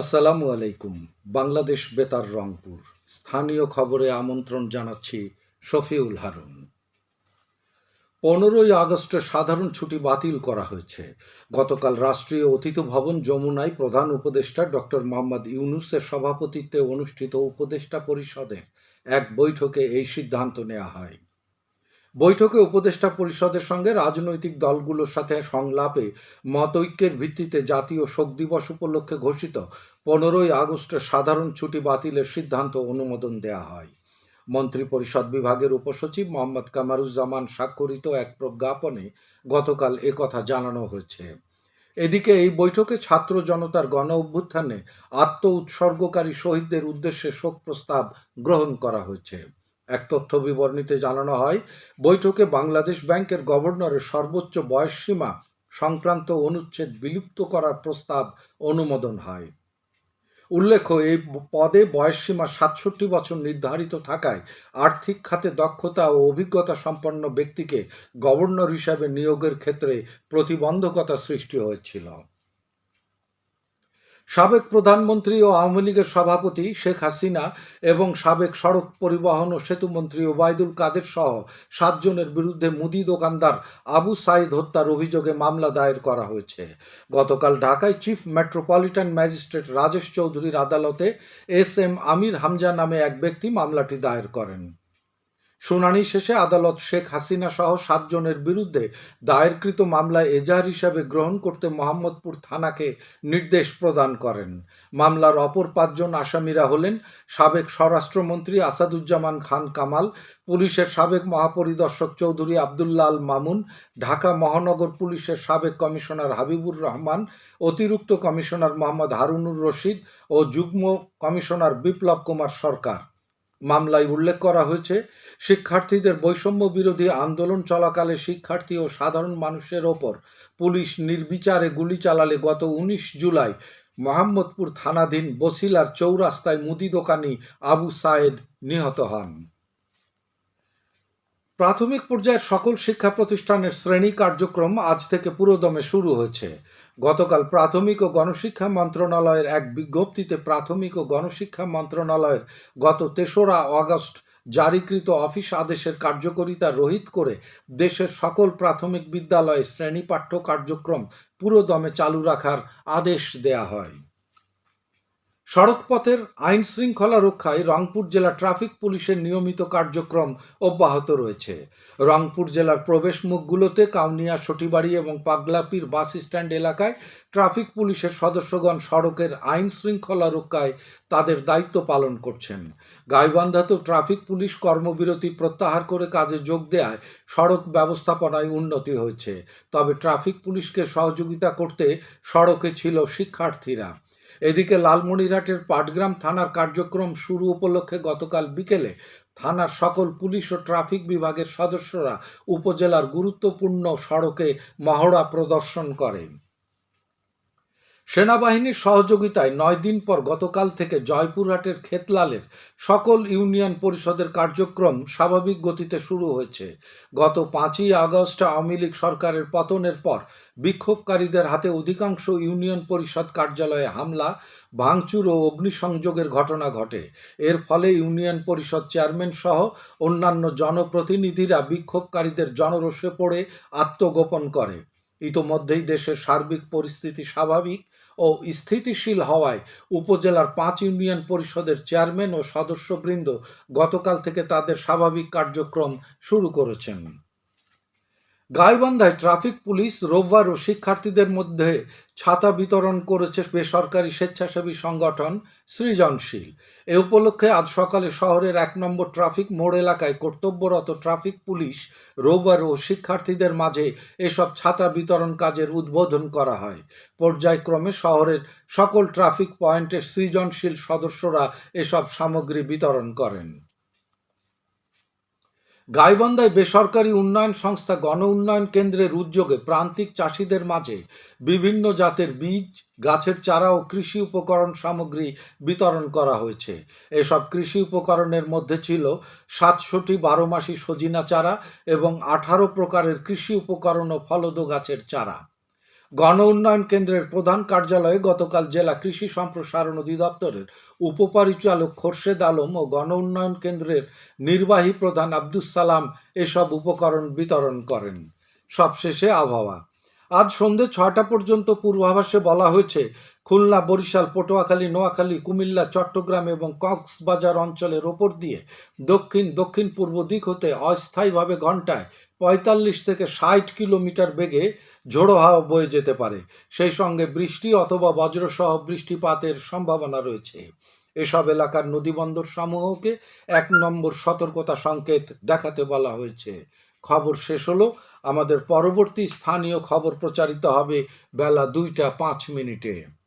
আসসালামু আলাইকুম, বাংলাদেশ বেতার রংপুর। স্থানীয় খবরে আমন্ত্রণ জানাচ্ছি শফিউল হারুন। পনেরোই আগস্টে সাধারণ ছুটি বাতিল করা হয়েছে। গতকাল রাষ্ট্রীয় অতিথি ভবন যমুনায় প্রধান উপদেষ্টা ডক্টর মোহাম্মদ ইউনুসের সভাপতিত্বে অনুষ্ঠিত উপদেষ্টা পরিষদের এক বৈঠকে এই সিদ্ধান্ত নেওয়া হয়। বৈঠকে উপদেষ্টা পরিষদের সঙ্গে রাজনৈতিক দলগুলোর সাথে সংলাপে মতৈক্যের ভিত্তিতে জাতীয় শোক দিবস উপলক্ষে ঘোষিত। পনেরোই আগস্টের সাধারণ ছুটি বাতিলের সিদ্ধান্ত অনুমোদন দেয়া হয়। মন্ত্রী পরিষদ বিভাগের উপসচিব মোহাম্মদ কামারুজ্জামান স্বাক্ষরিত এক প্রজ্ঞাপনে গতকাল একথা জানানো হয়েছে। এদিকে এই বৈঠকে ছাত্র জনতার গণ অভ্যুত্থানে আত্ম উৎসর্গকারী শহীদদের উদ্দেশ্যে শোক প্রস্তাব গ্রহণ করা হয়েছে। এক তথ্য বিবরণীতে জানানো হয়, বৈঠকে বাংলাদেশ ব্যাংকের গভর্নরের সর্বোচ্চ বয়সসীমা সংক্রান্ত অনুচ্ছেদ বিলুপ্ত করার প্রস্তাব অনুমোদন হয়। উল্লেখ্য, এই পদে বয়সসীমা সাতষট্টি বছর নির্ধারিত থাকায় আর্থিক খাতে দক্ষতা ও অভিজ্ঞতা সম্পন্ন ব্যক্তিকে গভর্নর হিসাবে নিয়োগের ক্ষেত্রে প্রতিবন্ধকতা সৃষ্টি হয়েছিল। সাবেক প্রধানমন্ত্রী ও আওয়ামী লীগের সভাপতি শেখ হাসিনা এবং সাবেক সড়ক পরিবহন ও সেতুমন্ত্রী ওবায়দুল কাদের সহ সাতজনের বিরুদ্ধে মুদি দোকানদার আবু সাইদ হত্যার অভিযোগে মামলা দায়ের করা হয়েছে। গতকাল ঢাকায় চিফ মেট্রোপলিটন ম্যাজিস্ট্রেট রাজেশ চৌধুরীর আদালতে এস এম আমির হামজা নামে এক ব্যক্তি মামলাটি দায়ের করেন। শুনানি শেষে আদালত শেখ হাসিনা সহ সাতজনের বিরুদ্ধে দায়েরকৃত মামলায় এজাহার হিসাবে গ্রহণ করতে মোহাম্মদপুর থানাকে নির্দেশ প্রদান করেন। মামলার অপর পাঁচজন আসামিরা হলেন সাবেক স্বরাষ্ট্রমন্ত্রী আসাদুজ্জামান খান কামাল, পুলিশের সাবেক মহাপরিদর্শক চৌধুরী আবদুল্লাহ আল মামুন, ঢাকা মহানগর পুলিশের সাবেক কমিশনার হাবিবুর রহমান, অতিরিক্ত কমিশনার মোহাম্মদ হারুনুর রশিদ ও যুগ্ম কমিশনার বিপ্লব কুমার সরকার। মামলায় উল্লেখ করা হয়েছে, শিক্ষার্থীদের বৈষম্য বিরোধী আন্দোলন চলাকালে শিক্ষার্থী ও সাধারণ মানুষের ওপর পুলিশ নির্বিচারে গুলি চালালে গত উনিশ জুলাই মোহাম্মদপুর থানাধীন বসিলার চৌরাস্তায় মুদি দোকানি আবু সায়েদ নিহত হন। প্রাথমিক পর্যায়ের সকল শিক্ষা প্রতিষ্ঠানের শ্রেণি কার্যক্রম আজ থেকে পুরোদমে শুরু হয়েছে। গতকাল প্রাথমিক ও গণশিক্ষা মন্ত্রণালয়ের এক বিজ্ঞপ্তিতে প্রাথমিক ও গণশিক্ষা মন্ত্রণালয়ের গত তেসরা আগস্ট জারিকৃত অফিস আদেশের কার্যকরিতা রহিত করে দেশের সকল প্রাথমিক বিদ্যালয়ে শ্রেণি পাঠ্য কার্যক্রম পুরোদমে চালু রাখার আদেশ দেয়া হয়। সড়কপথের আইন শৃঙ্খলা রক্ষায় রংপুর জেলা ট্রাফিক পুলিশের নিয়মিত কার্যক্রম অব্যাহত রয়েছে। রংপুর জেলার প্রবেশ মুখগুলোতে কাউনিয়া, সটিবাড়ি এবং পাগলাপির বাস স্ট্যান্ড এলাকায় ট্রাফিক পুলিশের সদস্যগণ সড়কের আইন শৃঙ্খলা রক্ষায় তাদের দায়িত্ব পালন করছেন। গাইবান্ধাতেও ট্রাফিক পুলিশ কর্মবিরতি প্রত্যাহার করে কাজে যোগ দেওয়ায় সড়ক ব্যবস্থাপনায় উন্নতি হয়েছে। তবে ট্রাফিক পুলিশকে সহযোগিতা করতে সড়কে ছিল শিক্ষার্থীরা। এদিকে লালমনিরহাটের পাটগ্রাম থানার কার্যক্রম শুরু উপলক্ষে গতকাল বিকেলে থানার সকল পুলিশ ও ট্রাফিক বিভাগের সদস্যরা উপজেলার গুরুত্বপূর্ণ সড়কে মহড়া প্রদর্শন করে। সেনাবাহিনীর সহযোগিতায় নয় দিন পর গতকাল থেকে জয়পুরহাটের খেতলালের সকল ইউনিয়ন পরিষদের কার্যক্রম স্বাভাবিক গতিতে শুরু হয়েছে। গত পাঁচই আগস্ট আওয়ামী লীগ সরকারের পতনের পর বিক্ষোভকারীদের হাতে অধিকাংশ ইউনিয়ন পরিষদ কার্যালয়ে হামলা, ভাঙচুর ও অগ্নিসংযোগের ঘটনা ঘটে। এর ফলে ইউনিয়ন পরিষদ চেয়ারম্যান সহ অন্যান্য জনপ্রতিনিধিরা বিক্ষোভকারীদের জনরোষে পড়ে, আত্মগোপন করে। ইতোমধ্যেই দেশের সার্বিক পরিস্থিতি স্বাভাবিক ও স্থিতিশীল হওয়ায় উপজেলার পাঁচ ইউনিয়ন পরিষদের চেয়ারম্যান ও সদস্যবৃন্দ গতকাল থেকে তাদের স্বাভাবিক কার্যক্রম শুরু করেছেন। গাইবান্ধায় ট্রাফিক পুলিশ, রোববার ও শিক্ষার্থীদের মধ্যে ছাতা বিতরণ করেছে বেসরকারি স্বেচ্ছাসেবী সংগঠন সৃজনশীল। এ উপলক্ষে আজ সকালে শহরের এক নম্বর ট্রাফিক মোড় এলাকায় কর্তব্যরত ট্রাফিক পুলিশ রোববার ও শিক্ষার্থীদের মাঝে এসব ছাতা বিতরণ কাজের উদ্বোধন করা হয়। পর্যায়ক্রমে শহরের সকল ট্রাফিক পয়েন্টের সৃজনশীল সদস্যরা এসব সামগ্রী বিতরণ করেন। গাইবান্ধায় বেসরকারি উন্নয়ন সংস্থা গণ উন্নয়ন কেন্দ্রের উদ্যোগে প্রান্তিক চাষিদের মাঝে বিভিন্ন জাতের বীজ, গাছের চারা ও কৃষি উপকরণ সামগ্রী বিতরণ করা হয়েছে। এসব কৃষি উপকরণের মধ্যে ছিল সাতশোটি বারো মাসি সজিনা চারা এবং আঠারো প্রকারের কৃষি উপকরণ ও ফলদ গাছের চারা। গণ উন্নয়ন কেন্দ্রের প্রধান কার্যালয়ে গতকাল জেলা কৃষি সম্প্রসারণ অধিদপ্তরের উপপরিচালক খোরশেদ আলম ও গণ উন্নয়ন কেন্দ্রের নির্বাহী প্রধান আব্দুস সালাম এসব উপকরণ বিতরণ করেন। সবশেষে আবহাওয়া। আজ সন্ধে ছয়টা পর্যন্ত পূর্বাভাসে বলা হয়েছে, খুলনা, বরিশাল, পটুয়াখালী, নোয়াখালী, কুমিল্লা, চট্টগ্রাম এবং কক্সবাজার অঞ্চলের ওপর দিয়ে দক্ষিণ দক্ষিণ পূর্ব দিক হতে অস্থায়ীভাবে ঘন্টায় পঁয়তাল্লিশ থেকে ষাট কিলোমিটার বেগে ঝোড়ো হাওয়া বয়ে যেতে পারে। সেই সঙ্গে বৃষ্টি অথবা বজ্রসহ বৃষ্টিপাতের সম্ভাবনা রয়েছে। এসব এলাকার নদীবন্দর সমূহকে এক নম্বর সতর্কতা সংকেত দেখাতে বলা হয়েছে। খবর শেষ হলো, আমাদের পরবর্তী স্থানীয় খবর প্রচারিত হবে বেলা দুইটা পাঁচ মিনিটে।